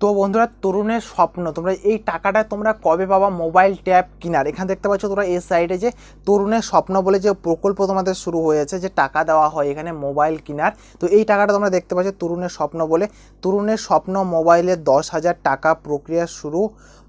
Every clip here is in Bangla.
তো বন্ধুরা, তরুণের স্বপ্ন, তোমরা এই টাকাটা তোমরা কবে পাবা মোবাইল ট্যাব কিনার? এখানে দেখতে পাচ্ছ তোমরা এই সাইডে যে তরুণের স্বপ্ন বলে যে প্রকল্প তোমাদের শুরু হয়েছে, যে টাকা দেওয়া হয় এখানে মোবাইল কিনার। তো এই টাকাটা তোমরা দেখতে পাচ্ছ তরুণের স্বপ্ন বলে। তরুণের স্বপ্ন মোবাইলে দশ হাজার টাকা প্রক্রিয়া শুরু।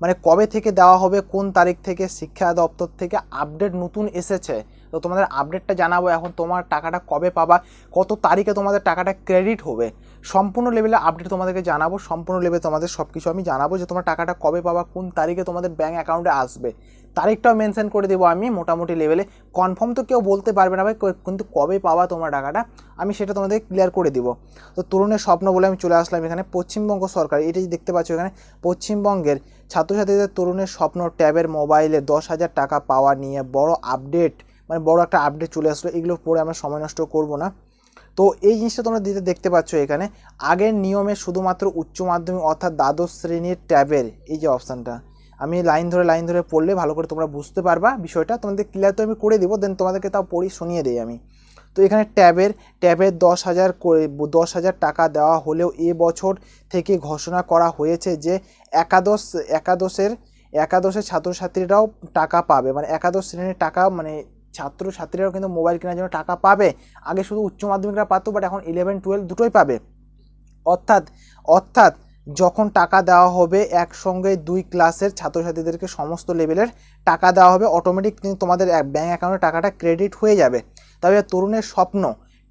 মানে কবে থেকে দেওয়া হবে, কোন তারিখ থেকে, শিক্ষা দপ্তর থেকে আপডেট নতুন এসেছে? তো তোমাদের আপডেটটা জানাব এখন তোমার টাকাটা কবে পাবা, কত তারিখে তোমাদের টাকাটা ক্রেডিট হবে। সম্পূর্ণ লেভেলে আপডেট তোমাদেরকে জানাব, সম্পূর্ণ লেভেলে তোমাদের সব কিছু আমি জানাব যে তোমার টাকাটা কবে পাবা, কোন তারিখে তোমাদের ব্যাঙ্ক অ্যাকাউন্টে আসবে। তারিখটাও মেনশন করে দেবো আমি মোটামুটি লেভেলে কনফার্ম তো কেউ বলতে পারবে না ভাই কিন্তু কবে পাবা তোমার টাকাটা, আমি সেটা তোমাদের ক্লিয়ার করে দিব। তো তরুণের স্বপ্ন বলে আমি চলে আসলাম এখানে, পশ্চিমবঙ্গ সরকার এটাই দেখতে পাচ্ছ এখানে, পশ্চিমবঙ্গের ছাত্রছাত্রীদের তরুণের স্বপ্ন ট্যাবের মোবাইলে দশ হাজার টাকা পাওয়া নিয়ে বড় আপডেট মানে বড় একটা আপডেট চলে আসলো, এগুলো পড়ে আমরা সময় নষ্ট করব না। তো এই জিনিসটা তোমরা দিতে দেখতে পাচ্ছ এখানে, আগের নিয়মে শুধুমাত্র উচ্চ মাধ্যমিক অর্থাৎ দ্বাদশ শ্রেণির ট্যাবের এই যে অপশানটা, আমি লাইন ধরে লাইন ধরে পড়লে ভালো করে তোমরা বুঝতে পারবা বিষয়টা। তোমাদের ক্লিয়ার তো আমি করে দেবো দেন তোমাদেরকে তাও পড়ি শুনিয়ে দিই আমি। তো এখানে ট্যাবের ট্যাবের দশ হাজার করে, দশ হাজার টাকা দেওয়া হলেও এ বছর থেকে ঘোষণা করা হয়েছে যে একাদশ, একাদশের একাদশের ছাত্রছাত্রীরাও টাকা পাবে। মানে একাদশ শ্রেণির টাকা মানে ছাত্রছাত্রীরাও কিন্তু মোবাইল কেনার জন্য টাকা পাবে। আগে শুধু উচ্চ মাধ্যমিকরা পাত বাট এখন ইলেভেন টুয়েলভ দুটোই পাবে। অর্থাৎ অর্থাৎ যখন টাকা দেওয়া হবে, একসঙ্গে দুই ক্লাসের ছাত্রছাত্রীদেরকে সমস্ত লেভেলের টাকা দেওয়া হবে অটোমেটিক কিন্তু তোমাদের ব্যাঙ্ক অ্যাকাউন্টে টাকাটা ক্রেডিট হয়ে যাবে। তবে তরুণের স্বপ্ন,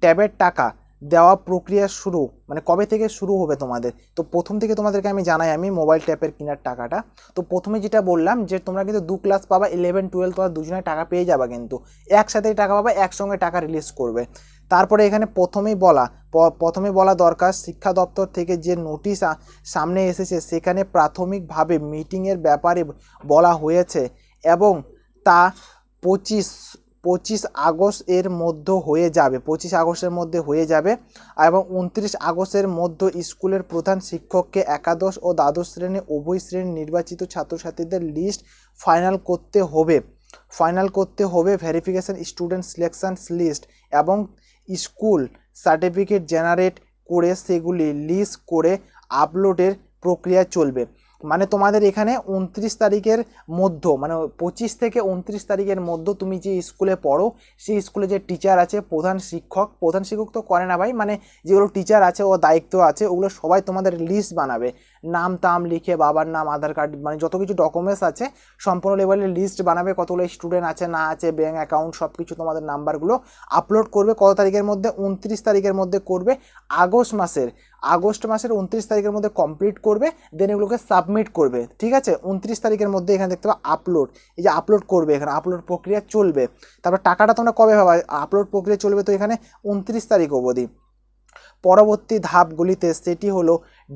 ট্যাবের টাকা দেওয়া প্রক্রিয়া শুরু মানে কবে থেকে শুরু হবে তোমাদের? তো প্রথম থেকে তোমাদেরকে আমি জানাই, আমি মোবাইল ট্যাপের কেনার টাকাটা। তো প্রথমে যেটা বললাম যে, তোমরা কিন্তু দু ক্লাস পাবা ইলেভেন টুয়েলভ তোমরা দুজনে টাকা পেয়ে যাবা কিন্তু। একসাথেই টাকা পাবা, একসঙ্গে টাকা রিলিজ করবে। তারপরে এখানে প্রথমেই বলা প্রথমে বলা দরকার, শিক্ষা দপ্তর থেকে যে নোটিশ সামনে এসেছে, সেখানে প্রাথমিকভাবে মিটিংয়ের ব্যাপারে বলা হয়েছে এবং তা পঁচিশ পঁচিশ আগস্ট এর মধ্যে হয়ে যাবে, পঁচিশ আগস্টের মধ্যে হয়ে যাবে এবং উনত্রিশ আগস্টের মধ্যে স্কুলের প্রধান শিক্ষককে একাদশ ও দ্বাদশ শ্রেণি, উভয় শ্রেণির নির্বাচিত ছাত্রছাত্রীদের লিস্ট ফাইনাল করতে হবে। ফাইনাল করতে হবে ভেরিফিকেশন স্টুডেন্ট সিলেকশন লিস্ট এবং স্কুল সার্টিফিকেট জেনারেট করে সেগুলি লিস্ট করে আপলোডের প্রক্রিয়া চলবে। মানে তোমাদের এখানে উনত্রিশ তারিখের মধ্য মানে পঁচিশ থেকে উনত্রিশ তারিখের মধ্য তুমি যে স্কুলে পড়ো, সেই স্কুলে যে টিচার আছে, প্রধান শিক্ষক প্রধান শিক্ষক তো করে না ভাই মানে যেগুলো টিচার আছে ও দায়িত্ব আছে, ওগুলো সবাই তোমাদের লিস্ট বানাবে। নাম টাম লিখে, বাবার নাম, আধার কার্ড মানে যত কিছু ডকুমেন্টস আছে, সম্পূর্ণ লেভেলের লিস্ট বানাবে, কতগুলো স্টুডেন্ট আছে, না আছে ব্যাঙ্ক অ্যাকাউন্ট সব কিছু তোমাদের নাম্বারগুলো আপলোড করবে, কত তারিখের মধ্যে? উনত্রিশ তারিখের মধ্যে করবে, আগস্ট মাসের আগস্ট মাসের উনত্রিশ তারিখের মধ্যে কমপ্লিট করবে দেন এগুলোকে সাবমিট করবে, ঠিক আছে? উনত্রিশ তারিখের মধ্যে এখানে দেখতে পাবে আপলোড এই যে আপলোড করবে এখানে আপলোড প্রক্রিয়া চলবে, তারপর টাকাটা তোমরা কবে পাবা? আপলোড প্রক্রিয়া চলবে তো এখানে উনত্রিশ তারিখ অবধি, পরবর্তী ধাপগুলিতে সেটি হলো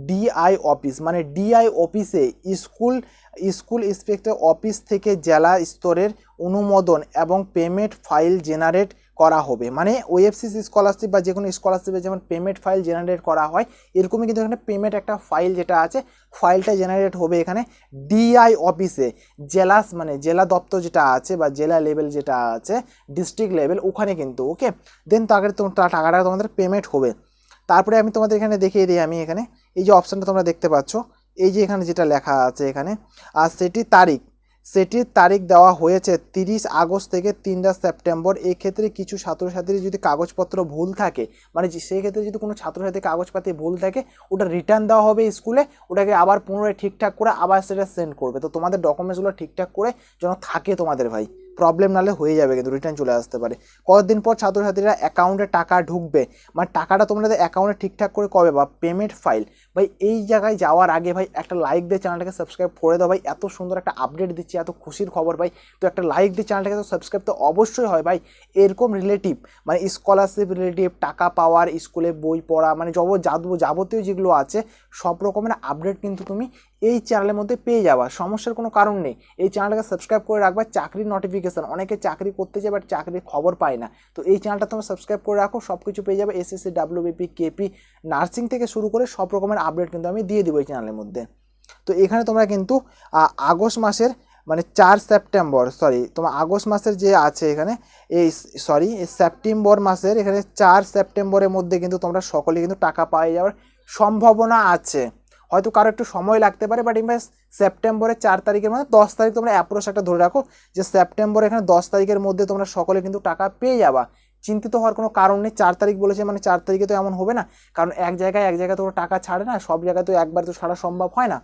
ডিআই অফিস মানে ডিআই অফিসে স্কুল স্কুল ইন্সপেক্টর অফিস থেকে জেলা স্তরের অনুমোদন এবং পেমেন্ট ফাইল জেনারেট করা হবে। মানে ওএফসিসি স্কলারশিপ বা যে কোনো স্কলারশিপে যেমন পেমেন্ট ফাইল জেনারেট করা হয়, এরকমই কিন্তু এখানে পেমেন্ট একটা ফাইল যেটা আছে ফাইলটা জেনারেট হবে এখানে ডিআই অফিসে জেলা মানে জেলা দপ্তর যেটা আছে বা জেলা লেভেল যেটা আছে ডিস্ট্রিক্ট লেভেল ওখানে কিন্তু ওকে দেন তাকে টাকাটা তোমাদের পেমেন্ট হবে। তারপরে আমি তোমাদের এখানে দেখিয়ে দিই, আমি এখানে এই যে অপশানটা তোমরা দেখতে পাচ্ছ, এই যে এখানে যেটা লেখা আছে এখানে, আর সেটির তারিখ। সেটির তারিখ দেওয়া হয়েছে তিরিশ আগস্ট থেকে তিনটা সেপ্টেম্বর। ক্ষেত্রে কিছু ছাত্রছাত্রীর যদি কাগজপত্র ভুল থাকে মানে যে- সেই ক্ষেত্রে যদি কোনো ছাত্রছাত্রীর কাগজপাতি ভুল থাকে, ওটা রিটার্ন দেওয়া হবে স্কুলে, ওটাকে আবার পুনরায় ঠিকঠাক করে আবার সেটা সেন্ড করবে। তো তোমাদের ডকুমেন্টসগুলো ঠিকঠাক করে যেন থাকে তোমাদের ভাই। প্রবলেম নাহলে হয়ে যাবে কিন্তু রিটার্ন চলে আসতে পারে। কতদিন পর ছাত্রছাত্রীরা অ্যাকাউন্টে টাকা ঢুকবে। মানে টাকাটা তোমাদের অ্যাকাউন্টে ঠিকঠাক করে কবে বা পেমেন্ট ফাইল ভাই এই জায়গায় যাওয়ার আগে ভাই একটা লাইক দিয়ে চ্যানেলটাকে সাবস্ক্রাইব করে দাও ভাই। এত সুন্দর একটা আপডেট দিচ্ছি, এত খুশির খবর ভাই। তো একটা লাইক দিয়ে চ্যানেলটাকে তো সাবস্ক্রাইব তো অবশ্যই হয় ভাই। এরকম রিলেটিভ মানে স্কলারশিপ রিলেটিভ টাকা পাওয়ার স্কুলে বই পড়া মানে জব যাবতীয় যেগুলো আছে, সব রকমের আপডেট কিন্তু তুমি এই চ্যানেলের মধ্যে পেয়ে যাবা। সমস্যার কোনো কারণ নেই। এই চ্যানেলটাকে সাবস্ক্রাইব করে রাখবা, চাকরির নোটিফিকেশান অনেকে চাকরি করতে যায় বাট চাকরির খবর পায় না। তো এই চ্যানেলটা তোমরা সাবস্ক্রাইব করে রাখো সব কিছু পেয়ে যাবে এসএসসি ডাব্লিউবিপি কেপি নার্সিং থেকে শুরু করে সব রকমের আপডেট কিন্তু আমি দিয়ে দিব এই চ্যানেলের মধ্যে। তো এখানে তোমরা কিন্তু আগস্ট মাসের মানে চার সেপ্টেম্বর সরি তোমার আগস্ট মাসের যে আছে এখানে, এই সরি সেপ্টেম্বর মাসের এখানে চার সেপ্টেম্বরের মধ্যে কিন্তু তোমরা সকলে কিন্তু টাকা পাই যাওয়ার সম্ভাবনা আছে। হয়তো কারও একটু সময় লাগতে পারে বাট ইনফ্যাক্ট সেপ্টেম্বরের চার তারিখের মানে দশ তারিখ তোমরা অ্যাপ্রোচ একটা ধরে রাখো যে সেপ্টেম্বর এখানে দশ তারিখের মধ্যে তোমরা সকলে কিন্তু টাকা পেয়ে যাবা। চিন্তিত হওয়ার কোনো কারণ নেই। চার তারিখ বলেছে মানে চার তারিখে তো এমন হবে না। কারণ এক জায়গায় এক জায়গায় তোমরা টাকা ছাড়ে না, সব জায়গায় তো একবার তো ছাড়া সম্ভব হয় না।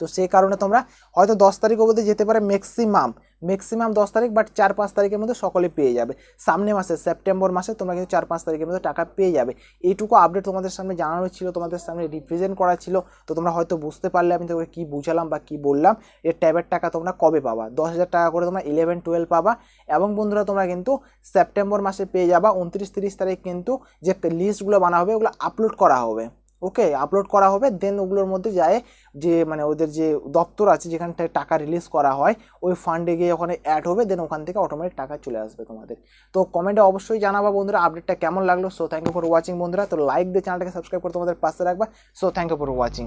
তো সেই কারণে তোমরা হয়তো দশ তারিখ অবধি যেতে পারে ম্যাক্সিমাম ম্যাক্সিমাম দশ তারিখ বাট চার পাঁচ তারিখের মধ্যে সকলে পেয়ে যাবে। সামনে মাসে সেপ্টেম্বর মাসে তোমরা কিন্তু চার পাঁচ তারিখের মধ্যে টাকা পেয়ে যাবে। এইটুকু আপডেট তোমাদের সামনে জানানো ছিল, তোমাদের সামনে রিপ্রেজেন্ট করা ছিল, তো তোমরা হয়তো বুঝতে পারলে, আমি তোমাকে কী বুঝালাম বা কী বললাম, এর ট্যাবের টাকা তোমরা কবে পাবা? দশ হাজার টাকা করে তোমরা ইলেভেন টুয়েলভ পাবা, এবং বন্ধুরা তোমরা কিন্তু সেপ্টেম্বর মাসে পেয়ে যাবা, উনত্রিশ, তিরিশ তারিখ কিন্তু যে লিস্টগুলো বানা হবে, ওগুলো আপলোড করা হবে। ওকে আপলোড করা হবে দেন ওগুলোর মধ্যে যায় যে মানে ওদের যে দপ্তর আছে যেখান থেকে টাকা রিলিজ করা হয়, ওই ফান্ডে গিয়ে ওখানে অ্যাড হবে দেন ওখান থেকে অটোমেটিক টাকা চলে আসবে তোমাদের। তো কমেন্টে অবশ্যই জানাবা বন্ধুরা আপডেটটা কেমন লাগল? So thank you for watching বন্ধুরা, তো লাইক দিয়ে চ্যানেলটাকে সাবস্ক্রাইব করে তোমাদের পাশে রাখবা। So thank you for watching